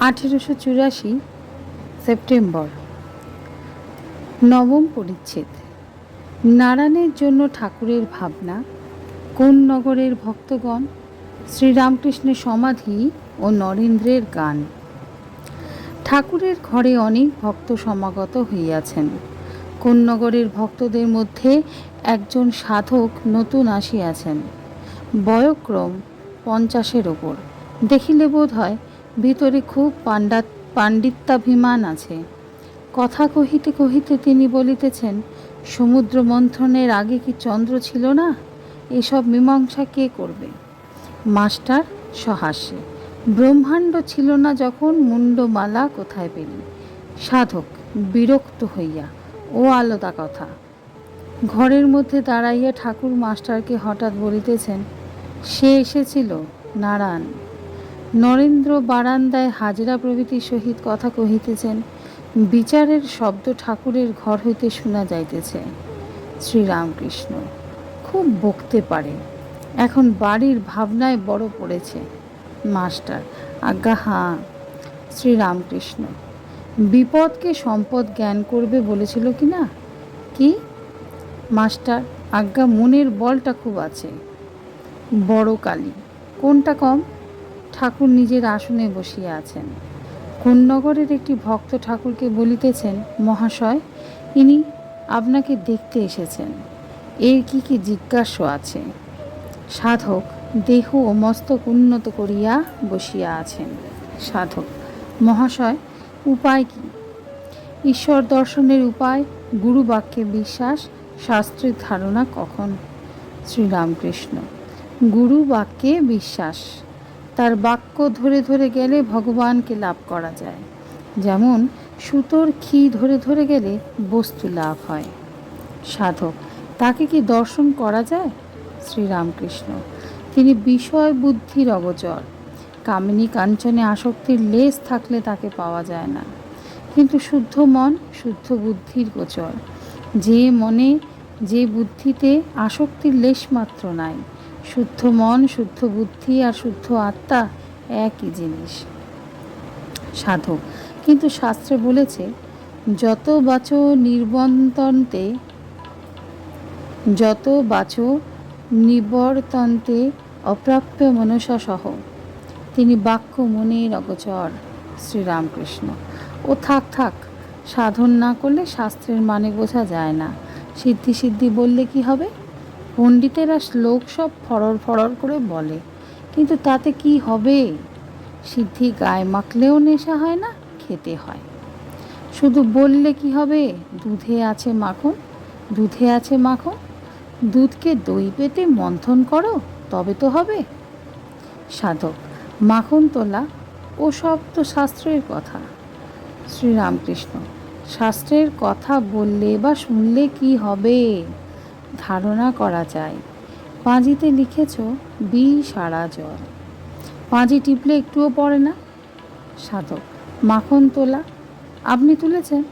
আঠেরোশো চুরাশি সেপ্টেম্বর। নবম পরিচ্ছেদ। নারায়ণের জন্য ঠাকুরের ভাবনা, কোন নগরের ভক্তগণ? শ্রীরামকৃষ্ণের সমাধি ও নরেন্দ্রের গান। ঠাকুরের ঘরে অনেক ভক্ত সমাগত হইয়াছেন। কোন নগরের ভক্তদের মধ্যে একজন সাধক নতুন আসিয়াছেন? বয়ক্রম পঞ্চাশের ওপর। দেখিলে বোধ হয় ভিতরে খুব পাণ্ডা পাণ্ডিত্যাভিমান আছে। কথা কহিতে কহিতে তিনি বলিতেছেন সমুদ্র মন্থনের আগে কি চন্দ্র ছিল না? এসব মীমাংসা কে করবে? মাস্টার সহাস্যে, ব্রহ্মাণ্ড ছিল না যখন মুন্ডমালা কোথায় পেলি? সাধক, বিরক্ত হইয়া, ও আলাদা কথা। ঘরের মধ্যে দাঁড়াইয়া ঠাকুর মাস্টারকে হঠাৎ বলিতেছেন, সে এসেছিল নারায়ণ। নরেন্দ্র বারান্দায় হাজরা প্রভৃতির সহিত কথা কহিতেছেন, বিচারের শব্দ ঠাকুরের ঘর হইতে শোনা যাইতেছে। শ্রীরামকৃষ্ণ, খুব বকতে পারে, এখন বাড়ির ভাবনায় বড় পড়েছে। মাস্টার, আজ্ঞা, হাঁ। শ্রীরামকৃষ্ণ, বিপদকে সম্পদ জ্ঞান করবে বলেছিল কি না কি? মাস্টার, আজ্ঞা, মনের বলটা খুব আছে। বড় কালী কোনটা কম? ঠাকুর নিজের আসনে বসিয়া আছেন। কোন্নগরের একটি ভক্ত ঠাকুরকে বলিতেছেন, মহাশয়, ইনি আপনাকে দেখতে এসেছেন। এর কি কি জিজ্ঞাস্য আছে? সাধক দেহ ও মস্তক উন্নত করিয়া বসিয়া আছেন। সাধক, মহাশয়, উপায় কি? ঈশ্বর দর্শনের উপায় গুরু বাক্যে বিশ্বাস, শাস্ত্রের ধারণা কখন? শ্রীরামকৃষ্ণ গুরু বাক্যে বিশ্বাস। বাক্য ধরে ধরে গেলে ভগবানকে লাভ করা যায়। যেমন, সুতোর খি ধরে ধরে গেলে বস্তু লাভ হয়। সাধক, তাকে কি দর্শন করা যায়? শ্রীরামকৃষ্ণ, তিনি বিষয় বুদ্ধির অগচর। কামিনী কাঞ্চনে আসক্তির লেস থাকলে তাকে পাওয়া যায় না। কিন্তু শুদ্ধ মন, শুদ্ধ বুদ্ধির গোচর। যে মনে, যে বুদ্ধিতে আসক্তির লেশ মাত্র নাই শুদ্ধ মন, শুদ্ধ বুদ্ধি আর শুদ্ধ আত্মা একই জিনিস। সাধক। কিন্তু শাস্ত্রে বলেছে, যত বাচো নির্বন্তন্তে, যত বাচো নিবর্তন্তে অপ্রাপ্য মনসা সহ। তিনি বাক্য মনের অগচর, শ্রীরামকৃষ্ণ। ও থাক থাক, সাধন না করলে শাস্ত্রের মানে বোঝা যায় না। সিদ্ধি সিদ্ধি বললে কি হবে? পণ্ডিতেরা শ্লোক সব ফরর ফরর করে বলে, কিন্তু তাতে কি হবে? সিদ্ধি গায়ে মাখলেও নেশা হয় না, খেতে হয়। শুধু বললে কি হবে? দুধে আছে মাখন, দুধে আছে মাখন। দুধকে দই পেতে মন্থন করো, তবে তো হবে। সাধক, মাখন তোলা, ও সব তো শাস্ত্রের কথা। শ্রীরামকৃষ্ণ, শাস্ত্রের কথা বললে বা শুনলে কি হবে? ধারণা করা যায়। পাঁজিতে লিখেছ, বি সারা জল পাঁজি টিপলে একটুও পড়ে না। সাধক, মাখন তোলা। আপনি তুলেছেন?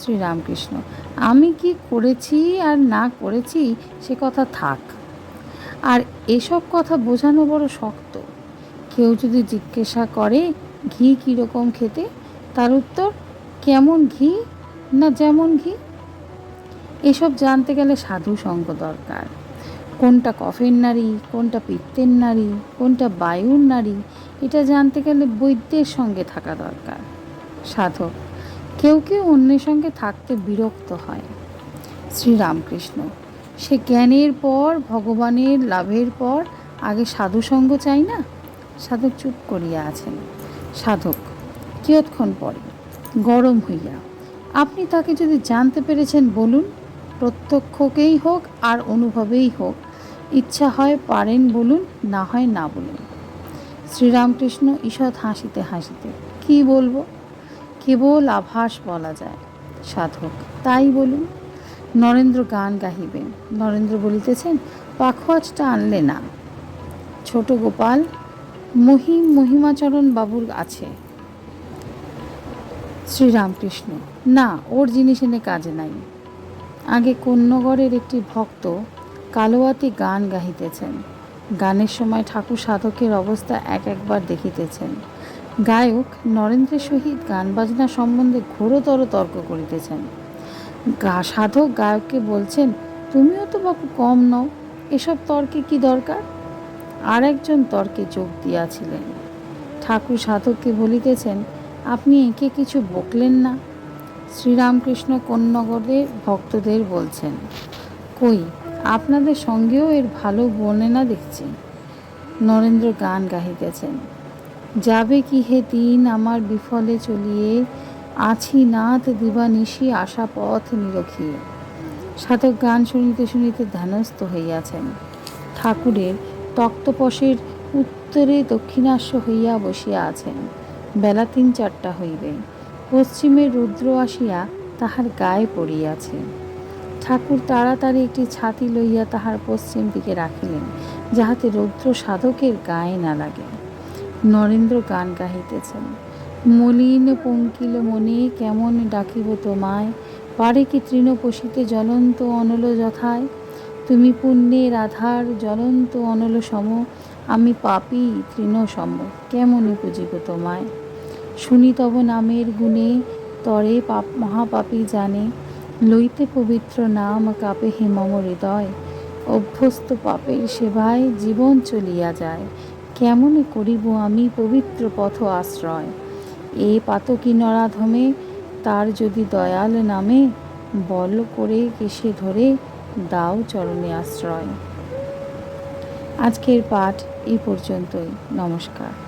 শ্রীরামকৃষ্ণ, আমি কি করেছি আর না করেছি সে কথা থাক। আর এসব কথা বোঝানো বড় শক্ত। কেউ যদি জিজ্ঞাসা করে, ঘি কীরকম খেতে? তার উত্তর, কেমন ঘি না যেমন ঘি? এসব জানতে গেলে সাধু সঙ্গ দরকার। কোনটা কফের নারী, কোনটা পিত্তের নারী, কোনটা বায়ুর নারী, এটা জানতে গেলে বৈদ্যের সঙ্গে থাকা দরকার। সাধক, কেউ কেউ অন্যের সঙ্গে থাকতে বিরক্ত হয়। শ্রীরামকৃষ্ণ, সে জ্ঞানের পর, ভগবানের লাভের পর আগে সাধু সঙ্গ চাই না? সাধক চুপ করিয়া আছেন। সাধক, কিয়ৎক্ষণ পরে, গরম হইয়া, আপনি তাকে যদি জানতে পেরেছেন বলুন। প্রত্যক্ষকেই হোক আর অনুভবেই হোক। ইচ্ছা হয় পারেন বলুন, না হয় না বলুন। শ্রীরামকৃষ্ণ ঈষৎ হাসিতে হাসিতে, কি বলব? কেবল আভাস বলা যায়, সাধক, তাই বলুন। নরেন্দ্র গান গাহিবেন নরেন্দ্র বলিতেছেন পাখোয়াজটা আনলে না। ছোট গোপাল, মহিম মহিমাচরণ বাবুর আছে। শ্রীরামকৃষ্ণ, না, ওর জিনিস এনে কাজে নাই। আগে কন্যগড়ের একটি ভক্ত কালোয়াতি গান গাহিতেছেন। গানের সময় ঠাকুর সাধকের অবস্থা এক একবার দেখিতেছেন। গায়ক নরেন্দ্রের সহিত গান বাজনা সম্বন্ধে ঘোরতর তর্ক করিতেছেন। গা, সাধক গায়ককে বলছেন, তুমিও তো বাপু কম নও, এসব তর্কে কি দরকার? আর একজন তর্কে যোগ দিয়াছিলেন। ঠাকুর সাধককে বলিতেছেন, আপনি একে কিছু বকলেন না শ্রীরামকৃষ্ণ কন্যগরের ভক্তদের বলছেন, কই, আপনাদের সঙ্গেও এর ভালো বনে না দেখছি। নরেন্দ্র গান গাহিতেছেন, যাবে কি হে দিন আমার বিফলে চলিয়ে, আছি নাথ দিবানিশি আশা পথ নিরখিয়ে। সাধক গান শুনিতে শুনিতে ধ্যানস্থ হইয়াছেন। ঠাকুরের তক্তপশের উত্তরে দক্ষিণাস্য হইয়া বসিয়া আছেন। বেলা তিন চারটা হইবে। পশ্চিমে রুদ্র আসিয়া তাহার গায়ে পড়িয়াছে। ঠাকুর তাড়াতাড়ি একটি ছাতি লইয়া তাহার পশ্চিম দিকে রাখিলেন, যাহাতে রৌদ্র সাধকের গায়ে না লাগে। নরেন্দ্র গান গাহিতেছেন, মলিন পঙ্কিল মনে কেমন ডাকিব তোমায়? পারে কি তৃণ পশিতে জ্বলন্ত অনল যথায়? তুমি পুণ্যের আধার, জ্বলন্ত অনল সম, আমি পাপি তৃণ সম কেমনই পুজিব তোমায়? শুনি তব নামের গুণে, তরে পাপ মহাপাপী জানে। লইতে পবিত্র নাম কাপে হে মম হৃদয়। অভ্যস্ত পাপের সেবায় জীবন চলিয়া যায়। কেমনে করিব আমি পবিত্র পথ আশ্রয়? এ পাতকি নরাধমে তার যদি দয়াল নামে, বল করে কেসে ধরে দাও চরণে আশ্রয়। আজকের পাঠ এই পর্যন্তই। নমস্কার।